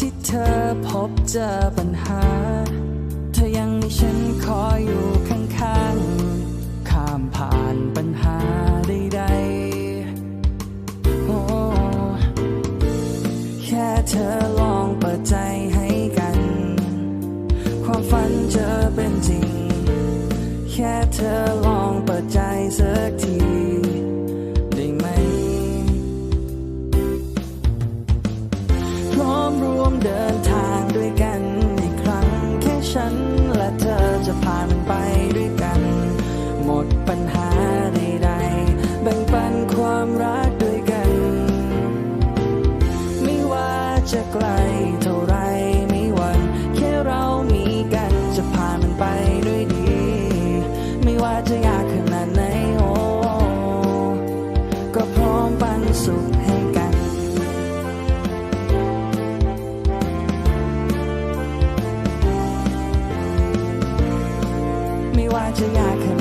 ที่เธอพบเจอปัญหา เธอยังมีฉันคอยอยู่ข้างๆ ข้ามผ่านปัญหาใดๆโอ้แค่เธอลองเปิดใจให้กัน ความฝันจะเป็นจริง แค่เธอลอง วมเดินทางด้วยกันอีกครั้ง แค่ฉันและเธอจะผ่านมันไปด้วยกัน หมดปัญหาใดๆแบ่งปันความรักด้วยกัน ไม่ว่าจะไกลเท่าไร Roger Yaka.